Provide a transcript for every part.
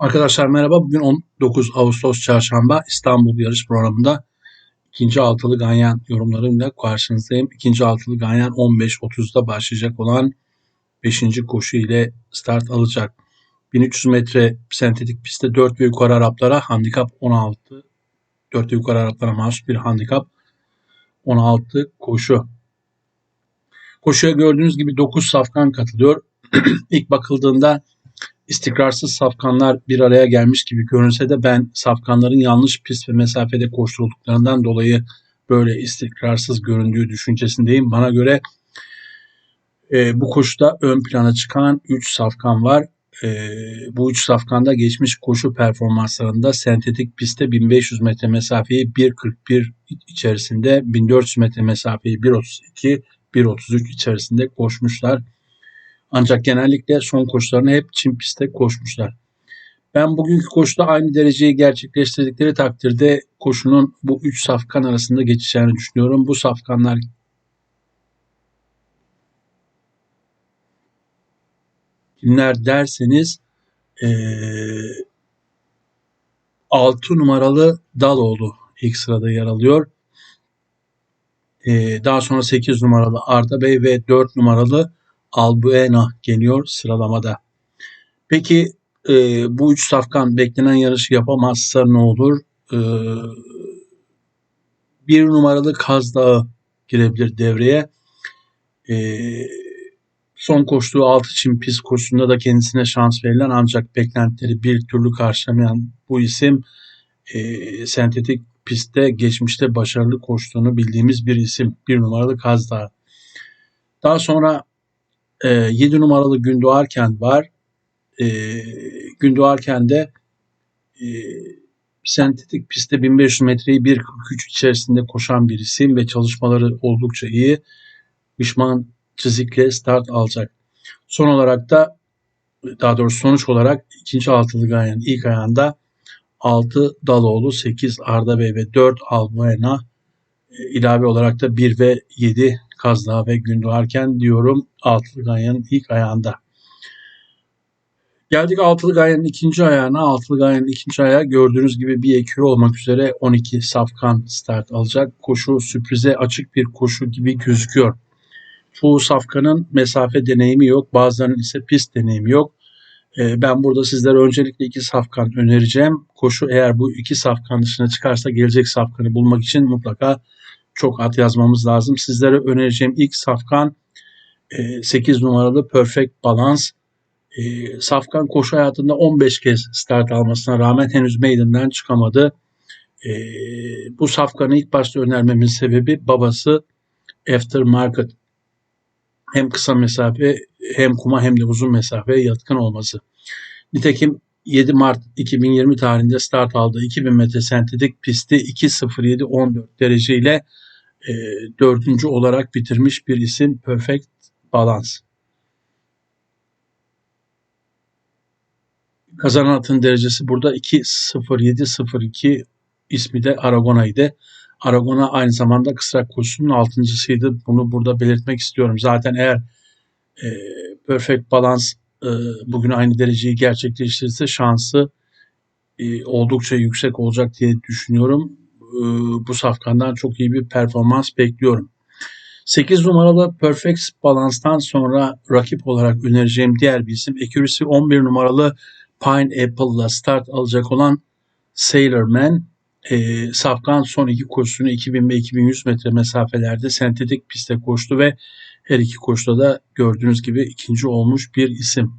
Arkadaşlar merhaba. Bugün 19 Ağustos Çarşamba İstanbul yarış programında ikinci altılı ganyan yorumlarımla karşınızdayım. İkinci altılı ganyan 15.30'da başlayacak olan 5. koşu ile start alacak. 1300 metre sentetik pistte 4 ve yukarı Araplara handikap 16. 4 ve yukarı Araplara mahsus bir handikap 16 koşu. Koşuya gördüğünüz gibi 9 safkan katılıyor. İlk bakıldığında istikrarsız safkanlar bir araya gelmiş gibi görünse de ben safkanların yanlış pist ve mesafede koşturulduklarından dolayı böyle istikrarsız göründüğü düşüncesindeyim. Bana göre e, bu koşuda ön plana çıkan 3 safkan var. E, bu 3 safkanda geçmiş koşu performanslarında sentetik pistte 1500 metre mesafeyi 1.41 içerisinde, 1400 metre mesafeyi 1.32, 1.33 içerisinde koşmuşlar. Ancak genellikle son koşularını hep çim pistte koşmuşlar. Ben bugünkü koşuda aynı dereceyi gerçekleştirdikleri takdirde koşunun bu üç safkan arasında geçeceğini düşünüyorum. Bu safkanlar kimler derseniz ee, 6 numaralı Daloğlu ilk sırada yer alıyor. Ee, daha sonra 8 numaralı Arda Bey ve 4 numaralı Albuena geliyor sıralamada. Peki e, bu üç safkan beklenen yarışı yapamazsa ne olur? E, bir numaralı Kaz Dağı girebilir devreye. E, son koştuğu altı çim pist koşusunda da kendisine şans verilen ancak beklentileri bir türlü karşılamayan bu isim e, sentetik pistte geçmişte başarılı koştuğunu bildiğimiz bir isim. Bir numaralı Kaz Dağı. Daha sonra e, ee, 7 numaralı Gündoğarken var. E, Gündoğarken de e, sentetik pistte 1500 metreyi 1.43 içerisinde koşan bir isim ve çalışmaları oldukça iyi. Pişman çizikle start alacak. Son olarak da daha doğrusu sonuç olarak ikinci altılı gayenin ilk ayağında 6 Daloğlu, 8 Arda Bey ve 4 Albuena e, ilave olarak da 1 ve 7 Kazdağ ve Gündoğarken diyorum Altılı Ganyan'ın ilk ayağında. Geldik Altılı Ganyan'ın ikinci ayağına. Altılı Ganyan'ın ikinci ayağı gördüğünüz gibi bir ekürü olmak üzere 12 safkan start alacak. Koşu sürprize açık bir koşu gibi gözüküyor. Çoğu safkanın mesafe deneyimi yok. Bazılarının ise pist deneyimi yok. Ee, ben burada sizlere öncelikle iki safkan önereceğim. Koşu eğer bu iki safkan dışına çıkarsa gelecek safkanı bulmak için mutlaka çok at yazmamız lazım. Sizlere önereceğim ilk safkan 8 e, numaralı Perfect Balance. E, safkan koşu hayatında 15 kez start almasına rağmen henüz meydandan çıkamadı. E, bu safkanı ilk başta önermemin sebebi babası Aftermarket. Hem kısa mesafe hem kuma hem de uzun mesafeye yatkın olması. Nitekim 7 Mart 2020 tarihinde start aldığı 2000 metre sentetik pisti 2.07.14 dereceyle e, dördüncü olarak bitirmiş bir isim Perfect Balance. Kazanan atın derecesi burada 2.07.02 ismi de Aragona'ydı. Aragona aynı zamanda kısrak koşusunun altıncısıydı. Bunu burada belirtmek istiyorum. Zaten eğer e, Perfect Balance bugün aynı dereceyi gerçekleştirirse şansı e, oldukça yüksek olacak diye düşünüyorum. E, bu safkandan çok iyi bir performans bekliyorum. 8 numaralı Perfect Balance'tan sonra rakip olarak önereceğim diğer bir isim Accuracy 11 numaralı Pine Apple'la start alacak olan Sailor Man. E, Safkan son iki koşusunu 2000 ve 2100 metre mesafelerde sentetik pistte koştu ve her iki koşuda da gördüğünüz gibi ikinci olmuş bir isim.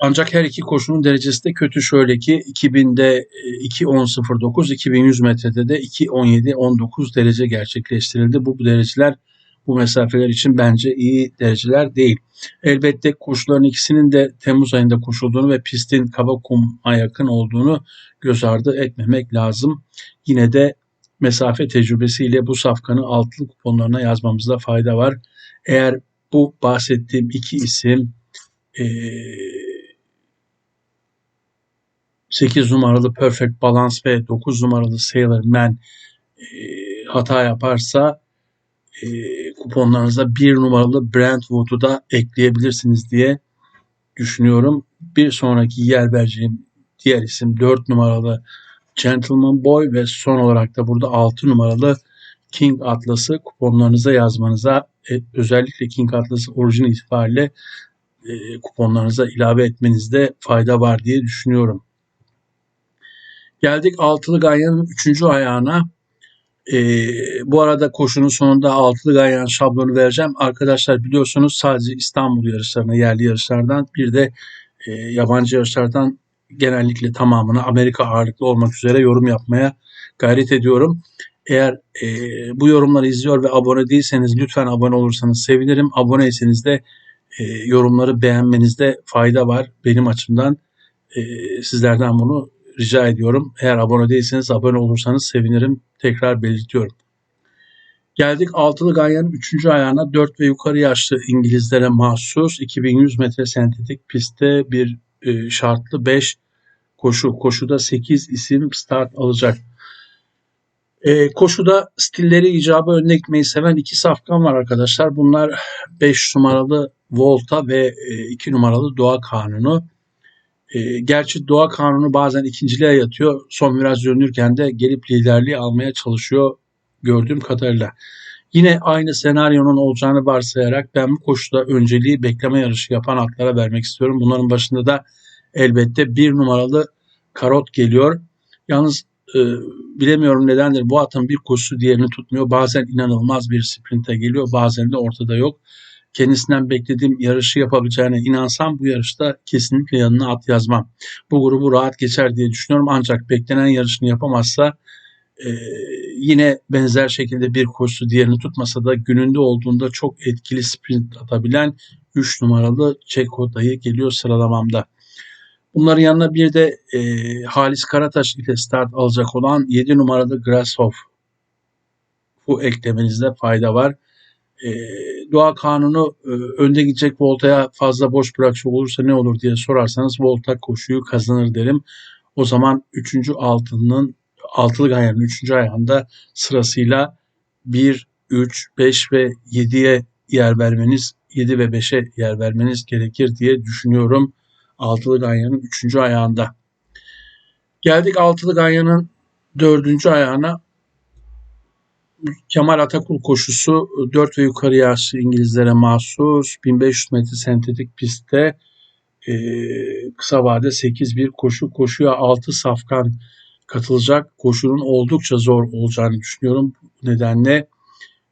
Ancak her iki koşunun derecesi de kötü şöyle ki 2000'de 2.10.09, 2100 metrede de 2.17.19 derece gerçekleştirildi. Bu, bu dereceler bu mesafeler için bence iyi dereceler değil. Elbette koşuların ikisinin de Temmuz ayında koşulduğunu ve pistin kaba kuma yakın olduğunu göz ardı etmemek lazım. Yine de mesafe tecrübesiyle bu safkanı altılı kuponlarına yazmamızda fayda var. Eğer bu bahsettiğim iki isim ee, 8 numaralı Perfect Balance ve 9 numaralı Sailor Man e, hata yaparsa e, kuponlarınıza 1 numaralı Brentwood'u da ekleyebilirsiniz diye düşünüyorum. Bir sonraki yer vereceğim diğer isim 4 numaralı Gentleman Boy ve son olarak da burada 6 numaralı King Atlas'ı kuponlarınıza yazmanıza e, özellikle King Atlas'ı orijin itibariyle e, kuponlarınıza ilave etmenizde fayda var diye düşünüyorum. Geldik altılı ganyanın üçüncü ayağına. Ee, bu arada koşunun sonunda altılı ganyan şablonu vereceğim. Arkadaşlar biliyorsunuz sadece İstanbul yarışlarına, yerli yarışlardan bir de e, yabancı yarışlardan genellikle tamamını Amerika ağırlıklı olmak üzere yorum yapmaya gayret ediyorum. Eğer e, bu yorumları izliyor ve abone değilseniz lütfen abone olursanız sevinirim. Aboneyseniz de e, yorumları beğenmenizde fayda var benim açımdan. E, sizlerden bunu rica ediyorum. Eğer abone değilseniz abone olursanız sevinirim. Tekrar belirtiyorum. Geldik altılı ganyanın 3. ayağına 4 ve yukarı yaşlı İngilizlere mahsus 2100 metre sentetik pistte bir e, şartlı 5 koşu. Koşuda 8 isim start alacak. E, koşuda stilleri icabı önüne seven iki safkan var arkadaşlar. Bunlar 5 numaralı Volta ve 2 numaralı Doğa Kanunu. E, gerçi Doğa Kanunu bazen ikinciliğe yatıyor. Son biraz dönürken de gelip liderliği almaya çalışıyor gördüğüm kadarıyla. Yine aynı senaryonun olacağını varsayarak ben bu koşuda önceliği bekleme yarışı yapan atlara vermek istiyorum. Bunların başında da elbette bir numaralı Karot geliyor. Yalnız e, bilemiyorum nedendir bu atın bir koşusu diğerini tutmuyor. Bazen inanılmaz bir sprinte geliyor bazen de ortada yok. Kendisinden beklediğim yarışı yapabileceğine inansam bu yarışta kesinlikle yanına at yazmam. Bu grubu rahat geçer diye düşünüyorum ancak beklenen yarışını yapamazsa e, yine benzer şekilde bir koşusu diğerini tutmasa da gününde olduğunda çok etkili sprint atabilen 3 numaralı Çeko dayı geliyor sıralamamda. Bunların yanına bir de e, Halis Karataş ile start alacak olan 7 numaralı Grasshoff bu eklemenizde fayda var. E, doğa kanunu e, önde gidecek voltaya fazla boş bırakacak olursa ne olur diye sorarsanız volta koşuyu kazanır derim. O zaman 3. altının altılı ganyanın 3. ayağında sırasıyla 1, 3, 5 ve 7'ye yer vermeniz 7 ve 5'e yer vermeniz gerekir diye düşünüyorum. Altılı ganyanın 3. ayağında. Geldik altılı ganyanın 4. ayağına. Kemal Atakul koşusu 4 ve yukarı yaşlı İngilizlere mahsus 1500 metre sentetik pistte e, kısa vade 8 bir koşu koşuya 6 safkan katılacak koşunun oldukça zor olacağını düşünüyorum. Bu nedenle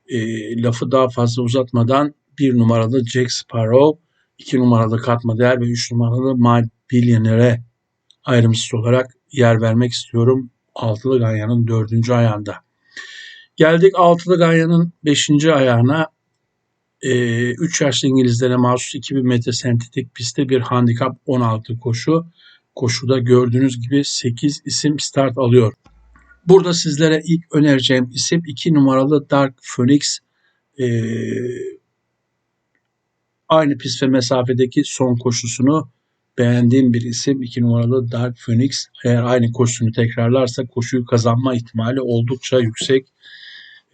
e, lafı daha fazla uzatmadan bir numaralı Jack Sparrow, iki numaralı Katma Değer ve üç numaralı My Billionaire'e ayrımsız olarak yer vermek istiyorum. Altılı Ganyan'ın dördüncü ayağında. Geldik Altılı Ganyan'ın beşinci ayağına. 3 yaşlı İngilizlere mahsus 2000 metre sentetik pistte bir handikap 16 koşu koşuda gördüğünüz gibi 8 isim start alıyor. Burada sizlere ilk önereceğim isim 2 numaralı Dark Phoenix. Ee, aynı pist ve mesafedeki son koşusunu beğendiğim bir isim 2 numaralı Dark Phoenix. Eğer aynı koşusunu tekrarlarsa koşuyu kazanma ihtimali oldukça yüksek.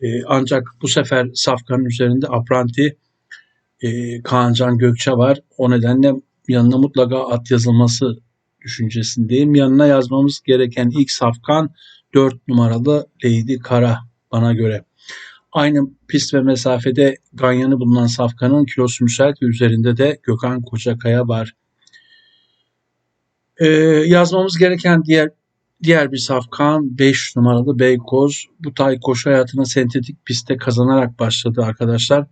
Ee, ancak bu sefer Safkan'ın üzerinde Apranti e, Kaancan Gökçe var. O nedenle yanına mutlaka at yazılması düşüncesindeyim. Yanına yazmamız gereken ilk safkan 4 numaralı Lady Kara bana göre. Aynı pist ve mesafede ganyanı bulunan safkanın kilosu müsait ve üzerinde de Gökhan Kocakaya var. Ee, yazmamız gereken diğer diğer bir safkan 5 numaralı Beykoz. Bu tay koşu hayatına sentetik pistte kazanarak başladı arkadaşlar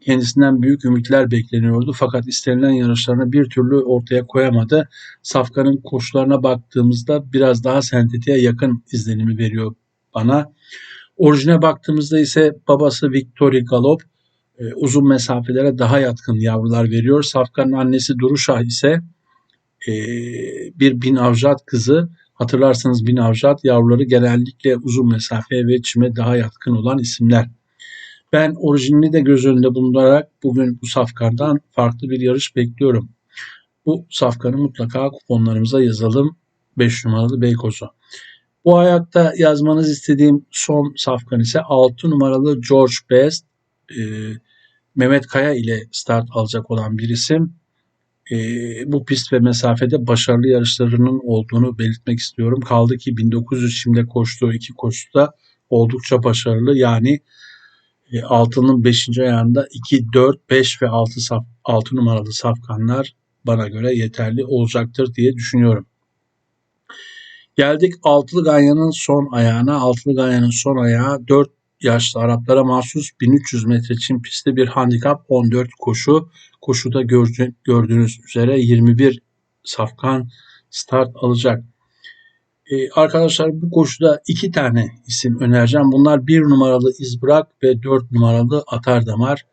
kendisinden büyük ümitler bekleniyordu. Fakat istenilen yarışlarını bir türlü ortaya koyamadı. Safkan'ın koşularına baktığımızda biraz daha sentetiğe yakın izlenimi veriyor bana. Orijine baktığımızda ise babası Victory Galop e, uzun mesafelere daha yatkın yavrular veriyor. Safkan'ın annesi Duruşah ise e, bir bin avjat kızı. Hatırlarsanız bin avjat yavruları genellikle uzun mesafeye ve çime daha yatkın olan isimler. Ben orijinini de göz önünde bulundurarak bugün bu safkandan farklı bir yarış bekliyorum. Bu safkanı mutlaka kuponlarımıza yazalım. 5 numaralı Beykoz'u. Bu ayakta yazmanız istediğim son safkan ise 6 numaralı George Best. Ee, Mehmet Kaya ile start alacak olan bir isim. e, bu pist ve mesafede başarılı yarışlarının olduğunu belirtmek istiyorum. Kaldı ki 1900 şimdi koştuğu iki koşuda oldukça başarılı. Yani e, altının 5. ayağında 2, 4, 5 ve 6, saf, 6 numaralı safkanlar bana göre yeterli olacaktır diye düşünüyorum. Geldik Altılı Ganyan'ın son ayağına. Altılı Ganyan'ın son ayağı 4 yaşlı Araplara mahsus 1300 metre çim pisti bir handikap 14 koşu. Koşuda gördüğünüz üzere 21 safkan start alacak. Ee, arkadaşlar bu koşuda iki tane isim önereceğim. Bunlar bir numaralı İzbırak ve dört numaralı Atardamar.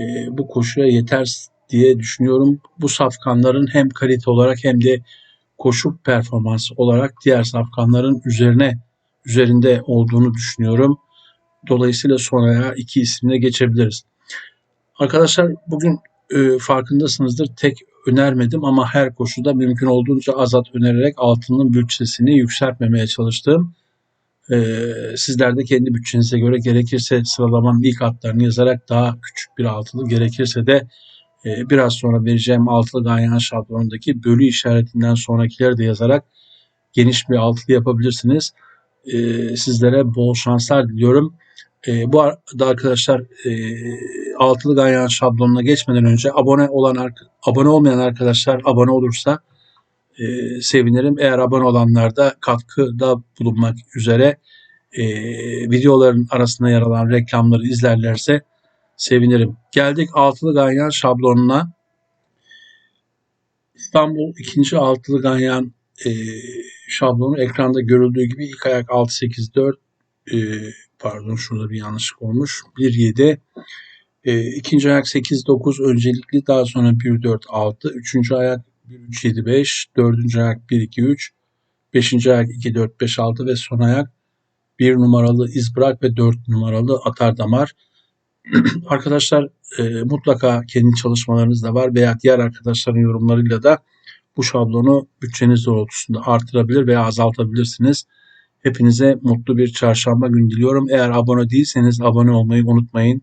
Ee, bu koşuya yeter diye düşünüyorum. Bu safkanların hem kalite olarak hem de koşu performansı olarak diğer safkanların üzerine üzerinde olduğunu düşünüyorum. Dolayısıyla sonraya iki isimle geçebiliriz. Arkadaşlar bugün e, farkındasınızdır tek önermedim ama her koşuda mümkün olduğunca azat önererek altının bütçesini yükseltmemeye çalıştım. E, sizler de kendi bütçenize göre gerekirse sıralamanın ilk hatlarını yazarak daha küçük bir altılı gerekirse de e, biraz sonra vereceğim altılı ganyan şablonundaki bölü işaretinden sonrakileri de yazarak geniş bir altılı yapabilirsiniz. E, sizlere bol şanslar diliyorum. E, bu arada arkadaşlar e, altılı ganyan şablonuna geçmeden önce abone olan abone olmayan arkadaşlar abone olursa e, sevinirim. Eğer abone olanlar da katkıda bulunmak üzere e, videoların arasında yer alan reklamları izlerlerse sevinirim. Geldik altılı ganyan şablonuna. İstanbul ikinci altılı ganyan e, şablonu ekranda görüldüğü gibi ilk ayak 684 e, pardon şurada bir yanlışlık olmuş. 1-7 e, ikinci ayak 8-9 öncelikli daha sonra 1-4-6 üçüncü ayak 1-3-7-5 dördüncü ayak 1-2-3 beşinci ayak 2-4-5-6 ve son ayak 1 numaralı İzbırak ve 4 numaralı Atar Damar. Arkadaşlar e, mutlaka kendi çalışmalarınız da var veya diğer arkadaşların yorumlarıyla da bu şablonu bütçeniz doğrultusunda artırabilir veya azaltabilirsiniz. Hepinize mutlu bir çarşamba günü diliyorum. Eğer abone değilseniz abone olmayı unutmayın.